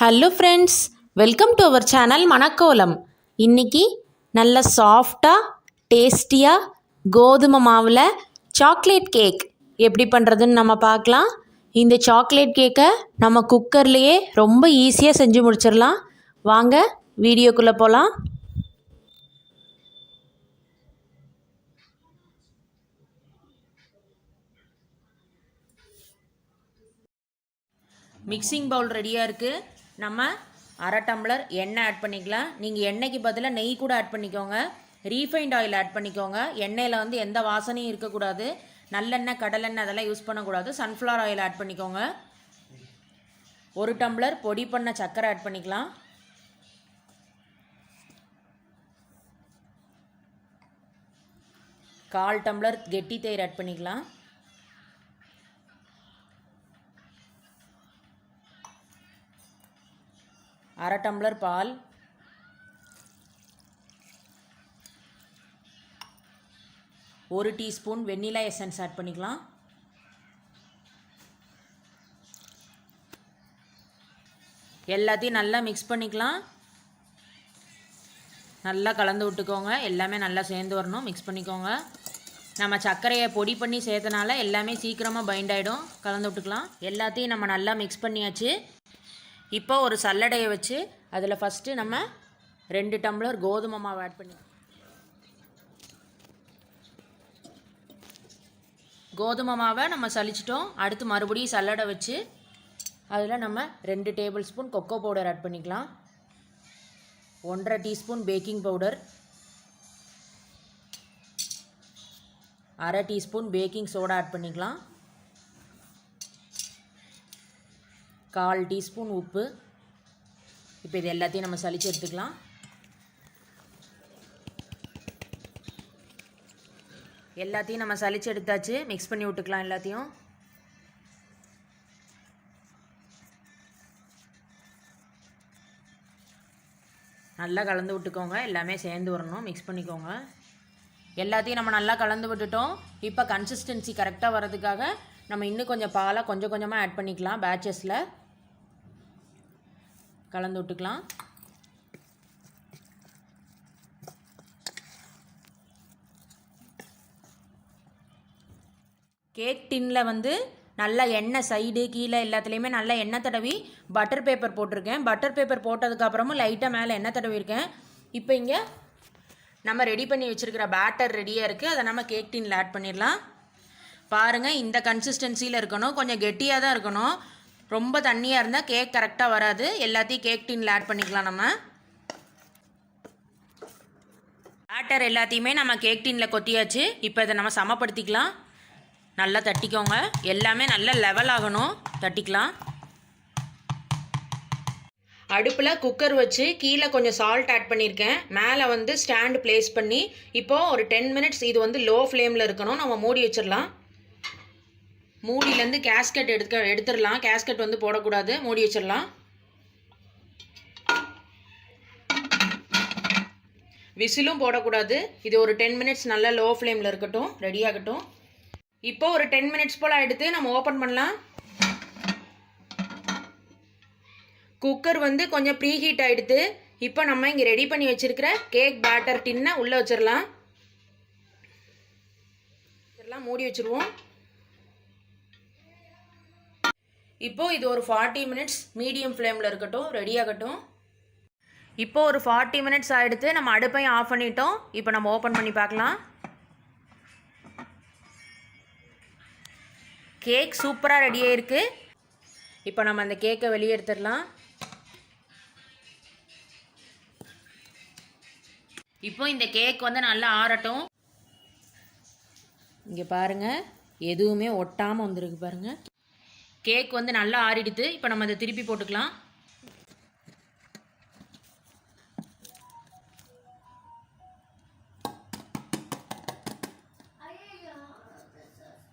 Hello friends welcome to our channel Manakkolam இன்னைக்கு நல்ல சாஃப்டாக டேஸ்டியாக கோதுமை மாவில் சாக்லேட் கேக் எப்படி பண்ணுறதுன்னு நம்ம பார்க்கலாம் இந்த சாக்லேட் கேக்கை நம்ம குக்கர்லேயே ரொம்ப ஈஸியாக செஞ்சு முடிச்சிடலாம் வாங்க வீடியோக்குள்ளே போகலாம் மிக்சிங் பவுல் ரெடியாக இருக்குது நம்ம அரை டம்ளர் எண்ணெய் ஆட் பண்ணிக்கலாம். நீங்கள் எண்ணெய்க்கு பதிலாக நெய் கூட ஆட் பண்ணிக்கோங்க. ரீஃபைண்ட் ஆயில் ஆட் பண்ணிக்கோங்க. எண்ணெயில் வந்து எந்த வாசனையும் இருக்கக்கூடாது. நல்லெண்ணெய் கடலெண்ணெய் அதெல்லாம் யூஸ் பண்ணக்கூடாது. சன்ஃப்ளவர் ஆயில் ஆட் பண்ணிக்கோங்க. ஒரு டம்ளர் பொடி பண்ண சர்க்கரை ஆட் பண்ணிக்கலாம். கால் டம்ளர் கெட்டி தயிர் ஆட் பண்ணிக்கலாம். அரை டம்ளர் பால். ஒரு டீஸ்பூன் வெண்ணிலா எசன்ஸ் ஆட் பண்ணிக்கலாம். எல்லாத்தையும் நல்லா மிக்ஸ் பண்ணிக்கலாம். நல்லா கலந்து விட்டுக்கோங்க. எல்லாமே நல்லா சேர்ந்து வரணும். மிக்ஸ் பண்ணிக்கோங்க. நம்ம சர்க்கரையை பொடி பண்ணி சேர்த்தனால எல்லாமே சீக்கிரமாக பைண்ட் ஆகிடும் கலந்து விட்டுக்கலாம். எல்லாத்தையும் நம்ம நல்லா மிக்ஸ் பண்ணியாச்சு. இப்போ ஒரு சல்லடையை வச்சு அதில் ஃபஸ்ட்டு நம்ம ரெண்டு டம்ளர் கோதுமை மாவு ஆட் பண்ணி கோதுமை மாவை நம்ம சலிச்சிட்டோம் அடுத்து மறுபடியும் சல்லடை வச்சு அதில் நம்ம ரெண்டு tablespoon cocoa powder add பண்ணிக்கலாம். ஒன்றரை டீஸ்பூன் பேக்கிங் பவுடர் அரை டீஸ்பூன் பேக்கிங் சோடா ஆட் பண்ணிக்கலாம். கால் டீஸ்பூன் உப்பு. இப்போ இது எல்லாத்தையும் நம்ம சளிச்சு எடுத்துக்கலாம். எல்லாத்தையும் நம்ம சளிச்சு எடுத்தாச்சு. மிக்ஸ் பண்ணி விட்டுக்கலாம் எல்லாத்தையும். நல்லா கலந்து விட்டுக்கோங்க. எல்லாமே சேர்ந்து வரணும். மிக்ஸ் பண்ணிக்கோங்க. எல்லாத்தையும் நம்ம நல்லா கலந்து விட்டுட்டோம். இப்போ கன்சிஸ்டன்சி கரெக்டாக வர்றதுக்காக நம்ம இன்னும் கொஞ்சம் பாலை கொஞ்சம் கொஞ்சமாக ஆட் பண்ணிக்கலாம் பேட்சஸில் கலந்து விட்டுக்கலாம். கேக் டின்னில் வந்து நல்லா எண்ணெய் சைடு கீழே எல்லாத்துலேயுமே நல்லா எண்ணெய் தடவி பட்டர் பேப்பர் போட்டிருக்கேன். பட்டர் பேப்பர் போட்டதுக்கப்புறமும் லைட்டாக மேலே எண்ணெய் தடவிருக்கேன் இப்போ இங்கே நம்ம ரெடி பண்ணி வச்சுருக்கிற பேட்டர் ரெடியாக இருக்குது அதை நம்ம கேக் டின்னில் ஆட் பண்ணிடலாம். பாருங்கள் இந்த கன்சிஸ்டன்சியில் இருக்கணும். கொஞ்சம் கெட்டியாக தான் இருக்கணும். ரொம்ப தண்ணியாக இருந்தால் கேக் கரெக்டாக வராது. எல்லாத்தையும் கேக் டின்னில் ஆட் பண்ணிக்கலாம் நம்ம. பேட்டர் எல்லாத்தையுமே நம்ம கேக் டின்னில் கொத்தியாச்சு இப்போ இதை நம்ம சமப்படுத்திக்கலாம். நல்லா தட்டிக்கோங்க. எல்லாமே நல்ல லெவல் ஆகணும். தட்டிக்கலாம். அடுப்பில் குக்கர் வச்சு கீழே கொஞ்சம் சால்ட் ஆட் பண்ணியிருக்கேன் மேலே வந்து ஸ்டாண்டு ப்ளேஸ் பண்ணி இப்போது ஒரு டென் மினிட்ஸ் இது வந்து லோ ஃப்ளேமில் இருக்கணும். நம்ம மூடி வச்சிடலாம். மூடியிலேருந்து கேஸ்கட் எடுக்க எடுத்துடலாம். கேஸ்கட் வந்து போடக்கூடாது. மூடி வச்சிடலாம். விசிலும் போடக்கூடாது. இது ஒரு டென் மினிட்ஸ் நல்லா லோ ஃப்ளேமில் இருக்கட்டும். ரெடி ஆகட்டும். இப்போ ஒரு டென் மினிட்ஸ் போல் எடுத்து நம்ம ஓப்பன் பண்ணலாம். குக்கர் வந்து கொஞ்சம் ப்ரீ ஹீட் ஆகிடுது இப்போ நம்ம இங்கே ரெடி பண்ணி வச்சுருக்கிற கேக் பேட்டர் டின்னை உள்ளே வச்சிடலாம். மூடி வச்சுருவோம். இப்போது இது ஒரு ஃபார்ட்டி மினிட்ஸ் மீடியம் ஃப்ளேமில் இருக்கட்டும் ரெடி ஆகட்டும். இப்போ ஒரு ஃபார்ட்டி மினிட்ஸ் ஆகிடுத்து நம்ம அடுப்பையும் ஆஃப் பண்ணிட்டோம். இப்போ நம்ம ஓப்பன் பண்ணி பார்க்கலாம். கேக் சூப்பராக ரெடியாக இருக்குது இப்போ நம்ம அந்த கேக்கை வெளியே எடுத்துடலாம். இப்போ இந்த கேக் வந்து நல்லா ஆறட்டும். இங்கே பாருங்கள் எதுவுமே ஒட்டாமல் வந்திருக்கு பாருங்கள் கேக் வந்து நல்லா ஆறிடுது. இப்போ நம்ம அதை திருப்பி போட்டுக்கலாம்.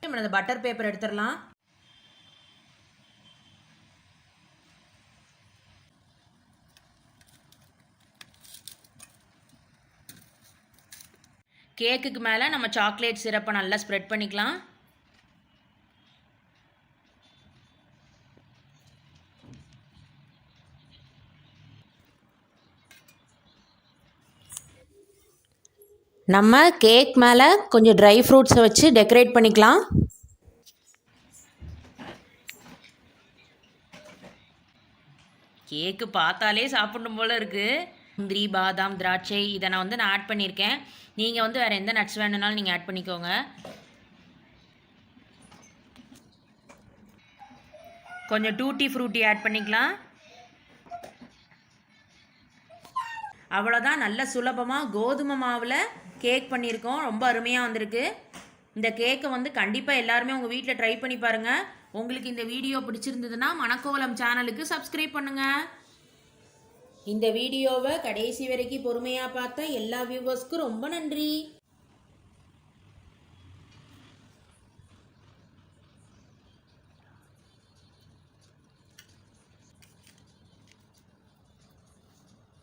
நம்ம அந்த பட்டர் பேப்பர் எடுத்துடலாம். கேக்குக்கு மேலே நம்ம சாக்லேட் சிரப்பை நல்லா ஸ்ப்ரெட் பண்ணிக்கலாம். நம்ம கேக் மேலே கொஞ்சம் ட்ரை ஃப்ரூட்ஸை வச்சு டெக்கரேட் பண்ணிக்கலாம். கேக்கு பார்த்தாலே சாப்பிடணும் போல் இருக்குது முந்திரி பாதாம் திராட்சை இதை நான் வந்து நான் ஆட் பண்ணியிருக்கேன். நீங்கள் வந்து வேறு எந்த நட்ஸ் வேணும்னாலும் நீங்கள் ஆட் பண்ணிக்கோங்க. கொஞ்சம் டூட்டி ஃப்ரூட்டி ஆட் பண்ணிக்கலாம். அவ்வளோதான் நல்ல சுலபமாக கோதுமை மாவில் கேக் பண்ணியிருக்கோம். ரொம்ப அருமையாக வந்திருக்கு. இந்த கேக்கை வந்து கண்டிப்பாக எல்லாருமே உங்கள் வீட்டில் ட்ரை பண்ணி பாருங்கள் உங்களுக்கு இந்த வீடியோ பிடிச்சிருந்ததுன்னா மணக்கோலம் சேனலுக்கு சப்ஸ்கிரைப் பண்ணுங்கள் இந்த வீடியோவை கடைசி வரைக்கும் பொறுமையாக பார்த்த எல்லா வியூவர்ஸ்க்கும் ரொம்ப நன்றி.